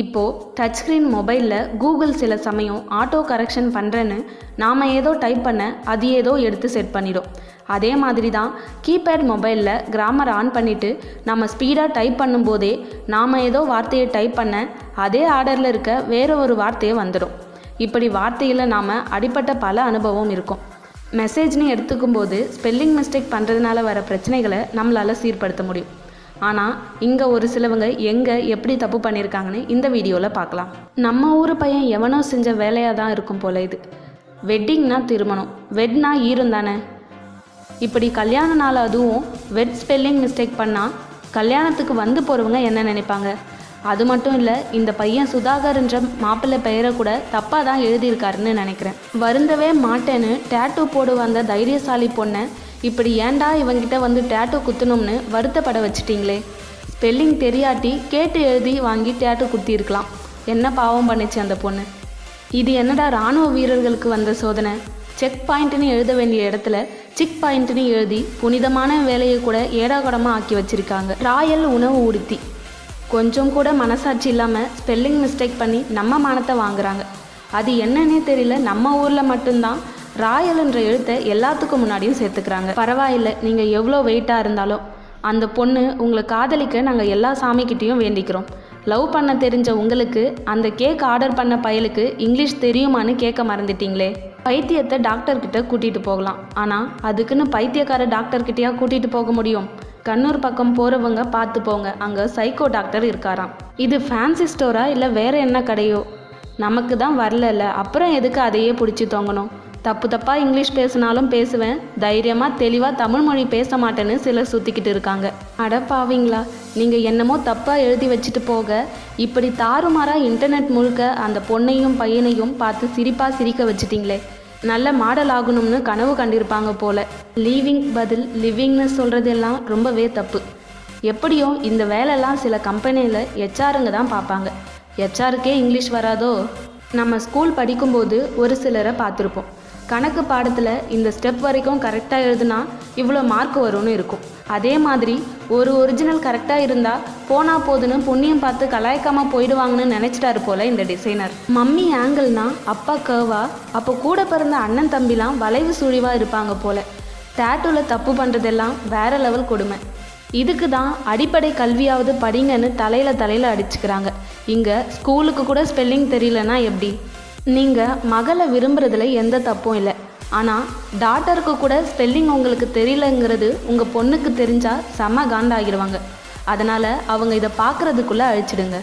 இப்போது touch screen மொபைலில் Google சில சமயம் ஆட்டோ கரெக்ஷன் பண்ணுறேன்னு நாம் ஏதோ டைப் பண்ண அது ஏதோ எடுத்து செட் பண்ணிடும். அதே மாதிரி தான் கீபேட் மொபைலில் கிராமர் ஆன் பண்ணிவிட்டு நம்ம ஸ்பீடாக டைப் பண்ணும்போதே நாம் ஏதோ வார்த்தையை டைப் பண்ண அதே ஆர்டரில் இருக்க வேறு ஒரு வார்த்தையை வந்துடும். இப்படி வார்த்தையில் நாம் அடிப்பட்ட பல அனுபவம் இருக்கும். மெசேஜ்னு எடுத்துக்கும்போது ஸ்பெல்லிங் மிஸ்டேக் பண்ணுறதுனால வர பிரச்சனைகளை நம்மளால் சீர்படுத்த முடியும். ஆனால் இங்கே ஒரு சிலவங்க எங்கே எப்படி தப்பு பண்ணியிருக்காங்கன்னு இந்த வீடியோவில் பார்க்கலாம். நம்ம ஊர் பையன் எவனோ செஞ்ச வேலையாக தான் இருக்கும் போல இது. வெட்டிங்னா திருமணம். வெட்னா ஈரம் தானே? இப்படி கல்யாண நாள் அதுவும் வெட் ஸ்பெல்லிங் மிஸ்டேக் பண்ணால் கல்யாணத்துக்கு வந்து போகிறவங்க என்ன நினைப்பாங்க? அது மட்டும் இல்லை இந்த பையன் சுதாகர்ன்ற மாப்பிள்ளை பெயரை கூட தப்பாக தான் எழுதியிருக்காருன்னு நினைக்கிறேன். வருந்தவே மாட்டேன்னு டேட்டூ போடு வந்த தைரியசாலி பொண்ணை இப்படி ஏன்டா இவங்கிட்ட வந்து டேட்டோ குத்தணும்னு வருத்தப்பட வச்சிட்டிங்களே? ஸ்பெல்லிங் தெரியாட்டி கேட்டு எழுதி வாங்கி டேட்டோ குத்தியிருக்கலாம். என்ன பாவம் பண்ணுச்சு அந்த பொண்ணு? இது என்னடா ராணுவ வீரர்களுக்கு வந்த சோதனை? செக் பாயிண்ட்னு எழுத வேண்டிய இடத்துல சிக் பாயிண்ட்னு எழுதி புனிதமான வேலையை கூட ஏடாகடமாக ஆக்கி வச்சிருக்காங்க. ராயல் உணவு உடுத்தி. கொஞ்சம் கூட மனசாட்சி இல்லாமல் ஸ்பெல்லிங் மிஸ்டேக் பண்ணி நம்ம மானத்தை வாங்குறாங்க. அது என்னன்னே தெரியல. நம்ம ஊரில் மட்டும்தான் ராயல்ன்ற எழுத்தை எல்லாத்துக்கும் முன்னாடியும் சேர்த்துக்கிறாங்க. பரவாயில்லை நீங்கள் எவ்வளோ வெயிட்டாக இருந்தாலும். அந்த பொண்ணு உங்களை காதலிக்க நாங்கள் எல்லா சாமிக்கிட்டேயும் வேண்டிக்கிறோம். லவ் பண்ண தெரிஞ்ச உங்களுக்கு அந்த கேக் ஆர்டர் பண்ண பயலுக்கு இங்கிலீஷ் தெரியுமான்னு கேட்க மறந்துட்டீங்களே? பைத்தியத்தை டாக்டர்கிட்ட கூட்டிகிட்டு போகலாம். ஆனால் அதுக்குன்னு பைத்தியக்கார டாக்டர்கிட்டயா கூட்டிகிட்டு போக முடியும்? கண்ணூர் பக்கம் போகிறவங்க பார்த்து போங்க. அங்கே சைக்கோ டாக்டர் இருக்காராம். இது ஃபேன்சி ஸ்டோரா இல்லை வேற என்ன கடையோ? நமக்கு தான் வரல அப்புறம் எதுக்கு அதையே பிடிச்சி தொங்கணும்? தப்பு தப்பாக இங்கிலீஷ் பேசினாலும் பேசுவேன். தைரியமாக தெளிவாக தமிழ் மொழி பேச மாட்டேன்னு சிலர் சுற்றிக்கிட்டு இருக்காங்க. அடப்பாவீங்களா நீங்கள் என்னமோ தப்பாக எழுதி வச்சுட்டு போக. இப்படி தாறுமாறாக இன்டர்நெட் முழுக்க அந்த பொண்ணையும் பையனையும் பார்த்து சிரிப்பாக சிரிக்க வச்சிட்டிங்களே. நல்ல மாடல் ஆகணும்னு கனவு கண்டிருப்பாங்க போல. லீவிங் பதில் லிவிங்னு சொல்கிறதெல்லாம் ரொம்பவே தப்பு. எப்படியோ இந்த வேலைலாம் சில கம்பெனியில் ஹெச்ஆருங்க தான் பார்ப்பாங்க. ஹெச்ஆருக்கே இங்கிலீஷ் வராதோ? நம்ம ஸ்கூல் படிக்கும்போது ஒரு சிலரை பார்த்துருப்போம். கணக்கு பாடத்தில் இந்த ஸ்டெப் வரைக்கும் கரெக்டாக எழுதுனா இவ்வளோ மார்க் வரும்னு இருக்கும். அதே மாதிரி ஒரு ஒரிஜினல் கரெக்டாக இருந்தால் போனால் போதுன்னு புண்ணியம் பார்த்து கலாய்க்காமல் போயிடுவாங்கன்னு நினச்சிட்டாரு போல் இந்த டிசைனர் மம்மி ஆங்கிள்னா அப்பா கர்வா அப்போ கூட பிறந்த அண்ணன் தம்பிலாம் வளைவு சுழிவாக இருப்பாங்க போல். டேட்டூவில் தப்பு பண்ணுறதெல்லாம் வேற லெவல் கொடுமை. இதுக்கு தான் அடிப்படை கல்வியாவது படிங்கன்னு தலையில் தலையில் அடிச்சுக்கிறாங்க. இங்கே ஸ்கூலுக்கு கூட ஸ்பெல்லிங் தெரியலனா எப்படி? நீங்கள் மகளை விரும்புகிறதுல எந்த தப்பும் இல்லை. ஆனால் டாட்டருக்கு கூட ஸ்பெல்லிங் உங்களுக்கு தெரியலங்கிறது உங்கள் பொண்ணுக்கு தெரிஞ்சால் செம காண்டாகிடுவாங்க அதனால் அவங்க இதை பார்க்குறதுக்குள்ளே அழிச்சிடுங்க.